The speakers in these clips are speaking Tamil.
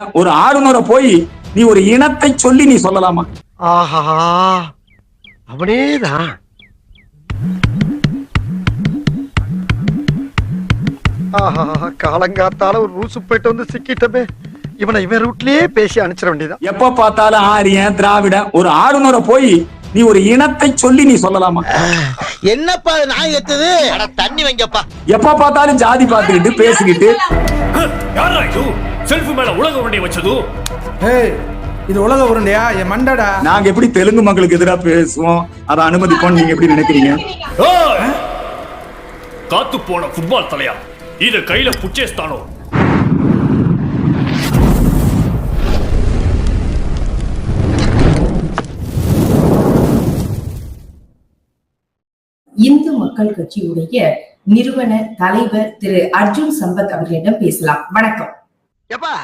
ஒரு ஆளுநரை போய் நீ ஒரு இனத்தை சொல்லி நீ சொல்லலாமா? ஆஹா அவனேதான். ஆஹா காலங்காத்தால ஒரு ரூசு போயிட்டு வந்து சிக்கிட்டமே. இவனை இவன் ரூட்லயே பேசி அனுப்பிச்சிட வேண்டியதான் எப்ப பார்த்தாலும் ஆரியன் திராவிடன் ஒரு ஆளுநரை போய் நீ ஒரு இனத்தை சொல்லி நீ சொல்லலாமா? என்னப்பா அது நாய் எத்துது? தண்ணி வைங்கப்பா. எப்ப பார்த்தாலும் ஜாதி பார்த்துக்கிட்டு பேசிக்கிட்டு செல்ஃப் மேல உலக உருண்டை வச்சது. ஏய் இது உலக உருண்டையா? என் மண்டடா. நாங்க எப்படி தெலுங்கு மக்களுக்கு எதிராக பேசுவோம்? அதை அனுமதிப்போம் நீங்க எப்படி நினைக்கிறீங்க! காத்து போன ஃபுட்பால் தலையா? இத கையில புச்சேஸ்தானோ இந்து மக்கள் கட்சியுடைய நிறுவன தலைவர் திரு அர்ஜுன் சம்பத் அவர்களிடம் பேசலாம். வணக்கம். எப்பா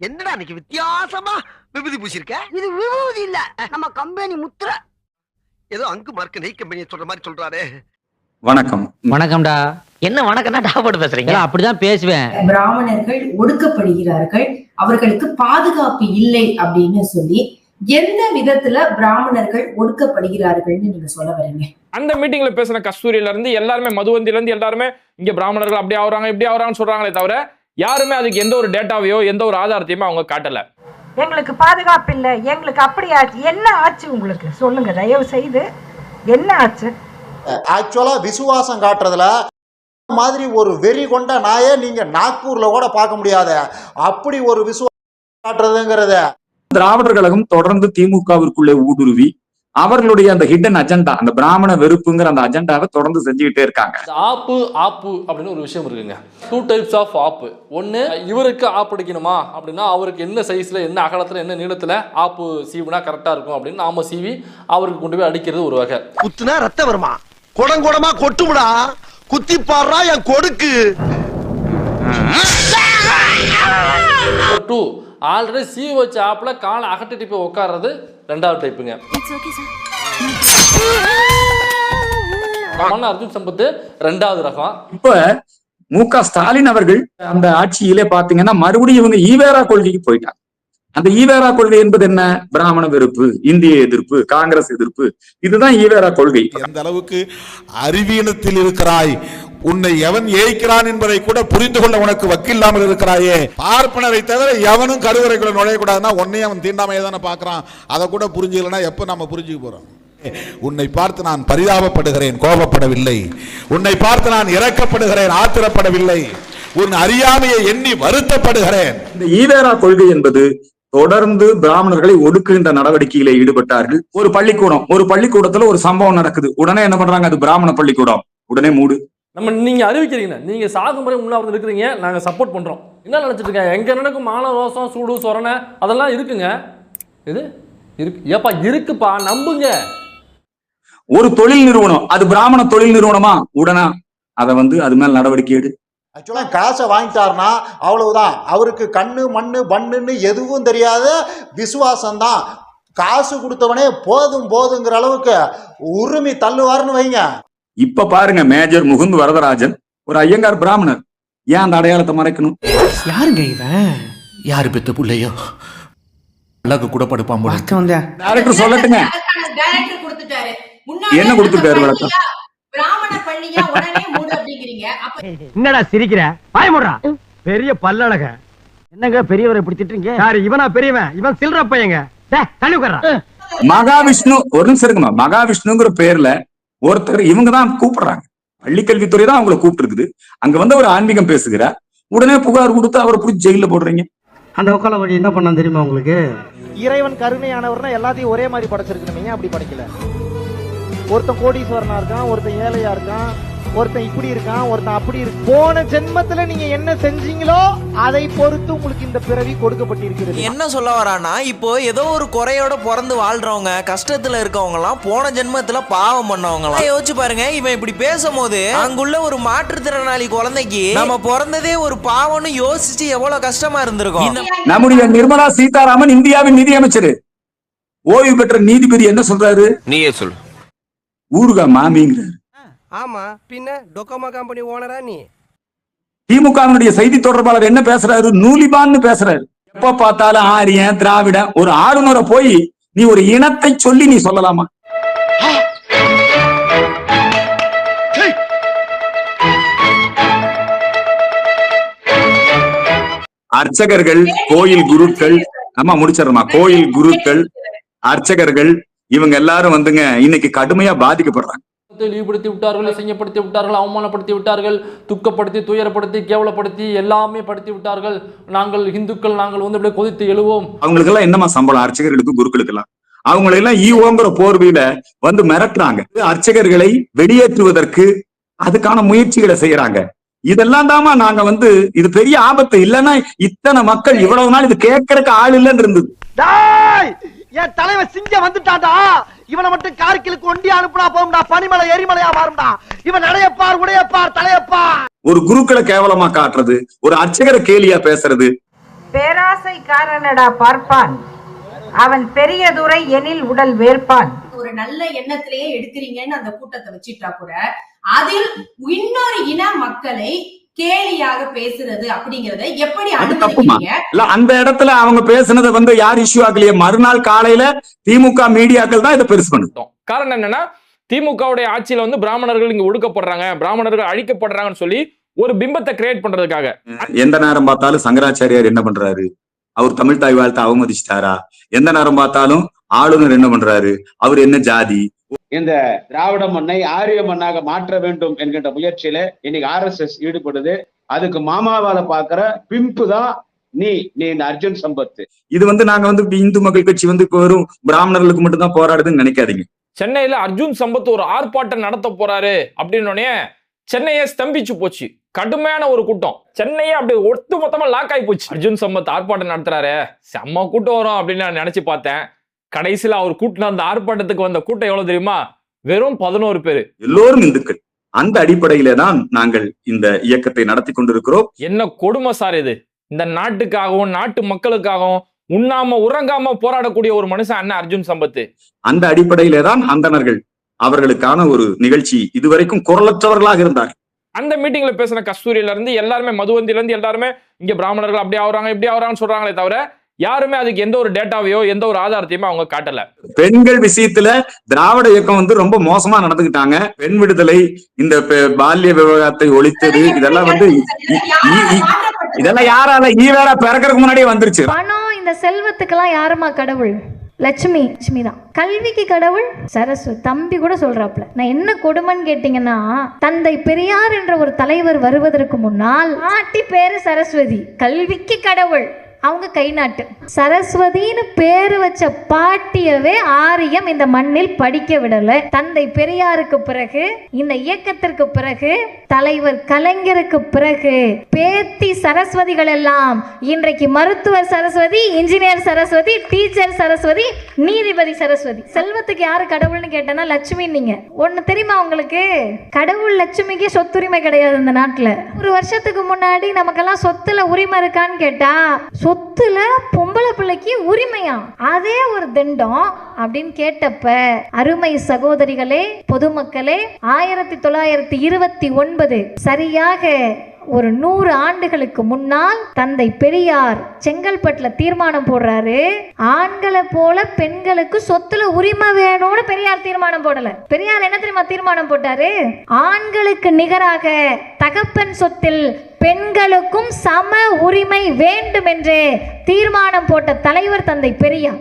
என்னடா இன்னைக்கு வித்தியாசமா விபூதி பூசிருக்க? இது விபூதி இல்ல நம்ம கம்பெனி முத்திர. ஏதோ அங்கு மார்க் நெய் கம்பெனியை சொல்ற மாதிரி சொல்றாரு. வணக்கம். வணக்கம்டா. என்ன வணக்கம்னா டாபோட்டு பேசுறீங்க? ஏன்னா அப்படிதான் பேசுவேன். பிராமணர்கள் ஒடுக்கப்படுகிறார்கள் அவர்களுக்கு பாதுகாப்பு இல்லை அப்படின்னு சொல்லி எந்த விதத்துல பிராமணர்கள் ஒடுக்கப்படுகிறார்கள்னு நீங்க சொல்ல வரீங்க? அந்த மீட்டிங்ல பேசின கஸ்தூரியில இருந்து எல்லாருமே மதுவந்தில இருந்து எல்லாருமே இங்க பிராமணர்கள் அப்படி ஆகுறாங்க இப்படி ஆகுறாங்கன்னு சொல்றாங்களே தவிர யாருமே அதுக்கு எந்த ஒரு டேட்டாவையோ எந்த ஒரு ஆதாரத்தையுமே அவங்க காட்டல. எங்களுக்கு பாதுகாப்பு இல்ல. எங்களுக்கு அப்படி ஆச்சு. என்ன ஆச்சு உங்களுக்கு? சொல்லுங்க. தயவு செய்து என்ன ஆச்சு? ஆக்சுவலா விசுவாசம் காட்டுறதுல மாதிரி ஒரு வெறி கொண்ட நாயே நீங்க நாக்பூர்ல கூட பார்க்க முடியாத. அப்படி ஒரு விசுவாசம் காட்டுறதுங்கிறத. திராவிடர் கழகம் தொடர்ந்து திமுகவிற்குள்ளே ஊடுருவி அவர்களுடைய அந்த ஹிடன் அஜெண்டா அந்த பிராமண வெறுப்புங்கிற அந்த அஜெண்டாவை தொடர்ந்து செஞ்சுக்கிட்டே இருக்காங்க. ஆப்பு ஆப்பு அப்படின்னு ஒரு விஷயம் இருக்குங்க. Two types of app. ஒன்று இவருக்கு ஆப் அடிக்கணுமா? அப்படின்னா அவருக்கு என்ன சைஸில் என்ன அகலத்தில் என்ன நீளத்தில் ஆப்பு சீவுனா கரெக்டாக இருக்கும் அப்படின்னு நாம சீவி அவருக்கு கொண்டு போய் அடிக்கிறது ஒரு வகை. குத்துனா ரத்தம் வருமா? குடம் குடமா கொட்டுமுடா? குத்தி பாடுறா என் கொடுக்கு. டூ ஆல்ரெடி சீவு வச்ச ஆப்பில் காலை அகட்டிட்டு போய் உட்கார்றது ரெண்டாவது டைப்புங்க அர்ஜுன் சம்பத்து ரெண்டாவது ரகம் இப்ப மு க ஸ்டாலின் அவர்கள் அந்த ஆட்சியிலே பாத்தீங்கன்னா மறுபடியும் இவங்க ஈவேரா கொள்கைக்கு போயிட்டாங்க. அந்த ஈவேரா கொள்கை என்பது என்ன? பிராமண வெறுப்பு இந்திய எதிர்ப்பு காங்கிரஸ் எதிர்ப்பு. இதுதான் ஈவேரா கொள்கை. எந்த அளவுக்கு அறிவீனத்தில் இருக்கிறாய்? உன்னை எவன் ஏய்க்கிறான் என்பதை கூட புரிந்து கொள்ள உனக்கு வக்கில்லாமல் இருக்கிறாயே. பார்ப்பனரை தவிர எவனும் கருவறைக்குள்ள நுழையக்கூடாதுன்னா உன்னையும் அவன் தீண்டாமையை தானே பார்க்கறான். அதை கூட புரிஞ்சுக்கலன்னா எப்போ நம்ம புரிஞ்சுக்க போறோம்? உன்னை பார்த்து நான் பரிதாபப்படுகிறேன் கோபப்படவில்லை. உன்னை பார்த்து நான் இறக்கப்படுகிறேன் ஆத்திரப்படவில்லை. உன் அறியாமையை எண்ணி வருத்தப்படுகிறேன். இந்த ஈவேரா கொள்கை என்பது தொடர்ந்து பிராமணர்களை ஒடுக்குகின்ற நடவடிக்கையில ஈடுபட்டார்கள். ஒரு பள்ளிக்கூடம் ஒரு பள்ளிக்கூடத்துல ஒரு சம்பவம் நடக்குது. உடனே என்ன பண்றாங்க? அது பிராமண பள்ளிக்கூடம். உடனே மூடு. நம்ம நீங்க அறிவிக்கிறீங்க. நீங்க சாகும் முறை முன்னாடி இருக்கிறீங்க. நாங்க சப்போர்ட் பண்றோம். என்ன நினைச்சிட்டு இருக்கேன் எங்க நடக்கும் மான ரோசம் சூடு சொரணை அதெல்லாம் இருக்குங்க. இது இருக்கு. ஏப்பா இருக்குப்பா. நம்புங்க. ஒரு தொழில் நிறுவனம். அது பிராமண தொழில் நிறுவனமா? உடனே? அதை வந்து அது மேல் நடவடிக்கை எடு. ஆக்சுவலா காசை வாங்கிட்டாருன்னா அவ்வளவுதான். அவருக்கு கண்ணு மண்ணு பண்ணுன்னு எதுவும் தெரியாத விசுவாசம் தான் காசு கொடுத்தவனே போதும் போதுங்கிற அளவுக்கு உரிமை தள்ளுவாருன்னு வைங்க. இப்ப பாருங்க மேஜர் முகுந்த் வரதராஜன் ஒரு ஐயங்கார் பிராமணர். ஏன் அந்த அடையாளத்தை மறைக்கணும்? யாருங்க இவன்? யாரு பெத்த புள்ளையோ? அழகு கூட படுப்பான் டைரக்டர் சொல்லட்டுங்க. டைரக்டர் கொடுத்துட்டாரு. என்ன கொடுத்துட்டாரு விளக்கம்? பிராமண பள்ளியா உடனே மூடு அப்படிங்கிறீங்க. அப்ப என்னடா சிரிக்கிற? பாய முடுறா. பெரிய பல்லழக. என்னங்க பெரியவரை இப்படி திட்டுறீங்க? யாரு இவனா பெரியவன்? இவன் சில்ற பையங்க. தள்ளி மகாவிஷ்ணு ஒரு நிமிஷம் இருக்குமா மகாவிஷ்ணுங்கிற பேர்ல ஒருத்தர் இவங்க தான் கூப்பிடுறாங்க. பள்ளிக்கல்வித்துறை தான் அவங்களை கூப்பிட்டு அங்க வந்து ஒரு ஆன்மீகம் பேசுகிறார். உடனே புகார் கொடுத்து அவரை பிடிச்சி ஜெயில போடுறீங்க. அந்த உக்கால வழி என்ன பண்ணான் தெரியுமா உங்களுக்கு? இறைவன் கருணையானவர்னா எல்லாத்தையும் ஒரே மாதிரி படைச்சிருக்கணுமே ஏன் அப்படி படைக்கல? ஒருத்தன் கோடீஸ்வரனா இருக்கான் ஒருத்தன் ஏழையா இருக்கான் ஒருத்தன் இப்படி இருக்கான் ஒருத்தன் அப்படி இருக்கு போன ஜென்மத்துல நீங்க என்ன செஞ்சீங்களோ அதை பொறுத்து உங்களுக்கு இந்த பிறவி கொடுக்கப்பட்டிருக்கிறது. என்ன சொல்ல வரானா இப்போ ஏதோ ஒரு குறையோட பிறந்து வாழ்றவங்க கஷ்டத்துல இருக்கவங்க எல்லாம் போன ஜென்மத்துல பாவம் பண்ணவங்க எல்லாம் யோசிச்சு பாருங்க இவன் இப்படி பேசும்போது அங்குள்ள ஒரு மாற்றுத்திறனாளி குழந்தைக்கு நம்ம பிறந்ததே ஒரு பாவம்னு யோசிச்சு எவ்வளவு கஷ்டமா இருந்திருக்கும். நம்முடைய நிர்மலா சீதாராமன் இந்தியாவின் நிதியமைச்சர். ஓய்வு பெற்ற நீதிபதி என்ன சொல்றாரு? நீயே சொல்லு. ஊருகா மாமிங்கிறார். ஆமா. பின்ன டொக்கோமா கம்பெனி ஓனரா நீ. திமுகவினுடைய செய்தி தொடர்பாளர் என்ன பேசுறாரு? நூலிபான்னு பேசுறாரு. எப்ப பார்த்தாலும் ஆரியன் திராவிட ஒரு ஆளுநரை போய் நீ ஒரு இனத்தை சொல்லி நீ சொல்லலாமா? அர்ச்சகர்கள் கோயில் குருக்கள் ஆமா முடிச்சிடறமா கோயில் குருக்கள் அர்ச்சகர்கள் இவங்க எல்லாரும் வந்துங்க இன்னைக்கு கடுமையா பாதிக்கப்படுறாங்க. இழிவுபடுத்தி விட்டார்கள் இசையப்படுத்தி விட்டார்கள் அவமானப்படுத்தி விட்டார்கள் துக்கப்படுத்தி துயரப்படுத்தி கேவலப்படுத்தி எல்லாமே படுத்தி விட்டார்கள். நாங்கள் இந்துக்கள் நாங்கள் வந்து அப்படியே கொதித்து எழுவோம். அவங்களுக்கு எல்லாம் என்னமா சம்பளம்? அர்ச்சகர்களுக்கு குருக்களுக்கு எல்லாம் அவங்களை எல்லாம் ஈவோங்கிற போர்வையில வந்து மிரட்டுறாங்க. அர்ச்சகர்களை வெளியேற்றுவதற்கு அதுக்கான முயற்சிகளை செய்யறாங்க. இதெல்லாம் தாமா நாங்க வந்து இது பெரிய ஆபத்து. இல்லைன்னா இத்தனை மக்கள் இவ்வளவு நாள் இது கேட்கறதுக்கு ஆள் இல்லைன்னு இருந்தது. டேய்! என் தலைவன் சிங்கம் வந்துட்டான்டா. இவனை மட்டும் கார்கிலுக்கு ஒண்டி அனுப்புனா போகும்டா. பனிமலை எரிமலையா மாறும்டா இவன் நடையப்பார் உடையப்பார் தலையப்பார். ஒரு குருக்களை கேவலமா காட்டுறது ஒரு அர்ச்சகரை கேலியா பேசுறது. பேராசைக்காரனடா பார்ப்பான். அவன் பெரியதுரை எனில் உடல் வேர்ப்பான். ஒரு நல்ல எண்ணத்திலேயே எடுக்கிறீங்கன்னு அந்த கூட்டத்தை வச்சுட்டா கூட அதில் இன்னொரு இன மக்களை கேலியாக பேசுறது அப்படிங்கறத எப்படி இல்ல அந்த இடத்துல அவங்க பேசுனதை வந்து யார் இஷ்யூ ஆகலையே மறுநாள் காலையில திமுக மீடியாக்கள் தான் இதை பெருசு பண்ணுது காரணம் என்னன்னா திமுகவுடைய ஆட்சியில வந்து பிராமணர்கள் இங்க ஒடுக்கப்படுறாங்க பிராமணர்கள் அழிக்கப்படுறாங்கன்னு சொல்லி ஒரு பிம்பத்தை கிரியேட் பண்றதுக்காக. எந்த நேரம் பார்த்தாலும் சங்கராச்சாரியார் என்ன பண்றாரு? அவர் தமிழ் தாய் வாழ்த்தை அவமதிச்சிட்டாரா? எந்த நேரம் பார்த்தாலும் ஆளுநர் என்ன பண்றாரு? அவர் என்ன ஜாதி? இந்த திராவிட மண்ணை ஆரிய மண்ணாக மாற்ற வேண்டும் என்கின்ற முயற்சியில இன்னைக்கு ஆர்எஸ்எஸ் ஈடுபடுது. அதுக்கு மாமாவால பாக்குற பிம்பு தான் நீ நீ இந்த அர்ஜுன் சம்பத். இது வந்து நாங்க வந்து இந்து மக்கள் கட்சி வந்து வெறும் பிராமணர்களுக்கு மட்டும் தான் போராடுதுன்னு நினைக்காதீங்க. சென்னையில அர்ஜுன் சம்பத் ஒரு ஆர்ப்பாட்டம் நடத்த போறாரு அப்படின்னோடனே சென்னையே ஸ்தம்பிச்சு போச்சு. கடுமையான ஒரு கூட்டம். சென்னையே அப்படியே ஒட்டு மொத்தமா லாக் ஆகி போச்சு. அர்ஜுன் சம்பத் ஆர்ப்பாட்டம் நடத்துறாரு. செம்ம கூட்டம் வரும் அப்படின்னு நான் நினைச்சு பார்த்தேன். கடைசியில அவர் கூட்டின அந்த ஆர்ப்பாட்டத்துக்கு வந்த கூட்டம் எவ்வளவு தெரியுமா? வெறும் பதினோரு பேரு. எல்லோரும் இந்துக்கள். அந்த அடிப்படையில தான் நாங்கள் இந்த இயக்கத்தை நடத்தி கொண்டிருக்கிறோம். என்ன கொடுமை சார் இது? இந்த நாட்டுக்காகவும் நாட்டு மக்களுக்காகவும் உண்ணாம உறங்காம போராடக்கூடிய ஒரு மனுஷன் அண்ணன் அர்ஜுன் சம்பத். அந்த அடிப்படையிலே தான் அந்தணர்கள் அவர்களுக்கான ஒரு நிகழ்ச்சி இதுவரைக்கும் குரலற்றவர்களாக இருந்தார் அந்த மீட்டிங்ல பேசின கஸ்தூரியில இருந்து எல்லாருமே மதுவந்தில இருந்து எல்லாருமே இங்க பிராமணர்கள் அப்படி ஆகுறாங்க இப்படி ஆகுறாங்கன்னு சொல்றாங்களே தவிர யாருமே அதுக்கு எந்த ஒரு டேட்டாவையோ எந்த ஒரு ஆதாரத்தையுமே அவங்க காட்டல. பெண்கள் விஷயத்துல திராவிட இயக்கம் வந்து ரொம்ப மோசமா நடந்துகிட்டாங்க பெண் விடுதலை இந்த பெ- பால்ய விவகாரத்தை ஒழித்தது இதெல்லாம் வந்து இதெல்லாம் யாரால ஈவேரா பிறக்கறதுக்கு முன்னாடியே வந்துருச்சு. பணம் இந்த செல்வத்துக்கெல்லாம் யாருமா கடவுள்? லட்சுமி லட்சுமி தான். கல்விக்கு கடவுள் சரஸ்வதி தம்பி கூட சொல்றாப்ல நான் என்ன கொடுமைன்னு கேட்டீங்கன்னா தந்தை பெரியார் என்ற ஒரு தலைவர் வருவதற்கு முன்னால் பாட்டி பேரு சரஸ்வதி. கல்விக்கு கடவுள். அவங்க கை நாட்டு சரஸ்வதின்னு பேரு வச்ச பாட்டியவே ஆரியம் இந்த மண்ணில் படிக்க விடல. தந்தை பெரியாருக்கு பிறகு இந்த இயக்கத்திற்கு பிறகு தலைவர் கலைஞருக்கு பிறகு பேத்தி சரஸ்வதிகள் எல்லாம் இன்றைக்கு மருத்துவர் சரஸ்வதி இன்ஜினியர் சரஸ்வதி டீச்சர் சரஸ்வதி நீதிபதி சரஸ்வதி. செல்வத்துக்கு யாரு கடவுள்னு கேட்டனா லட்சுமி நீங்க. ஒண்ணு தெரியுமா உங்களுக்கு? கடவுள் லட்சுமிக்கு சொத்துரிமை கிடையாது இந்த நாட்டுல. ஒரு வருஷத்துக்கு முன்னாடி நமக்கெல்லாம் சொத்துல உரிமை இருக்கான்னு கேட்டா சொத்துல பொம்பளை பிள்ளைக்கு உரிமையா? அதே ஒரு திண்டம் அப்படின்னு கேட்டப்ப அருமை சகோதரிகளே பொதுமக்களே ஆயிரத்தி தொள்ளாயிரத்தி இருபத்தி ஒன்பது சரியாக ஒரு நூறு ஆண்டுகளுக்கு முன்னால் தந்தை பெரியார் செங்கல்பட்டுல தீர்மானம் போடுறாரு. ஆண்களை போல பெண்களுக்கு சொத்துல உரிமை வேணும்னு பெரியார் தீர்மானம் போடல. பெரியார் என்ன தெரியுமா தீர்மானம் போட்டாரு? ஆண்களுக்கு நிகராக தகப்பன் சொத்தில் பெண்களுக்கும் சம உரிமை வேண்டும் என்று தீர்மானம் போட்ட தலைவர் தந்தை பெரியார்.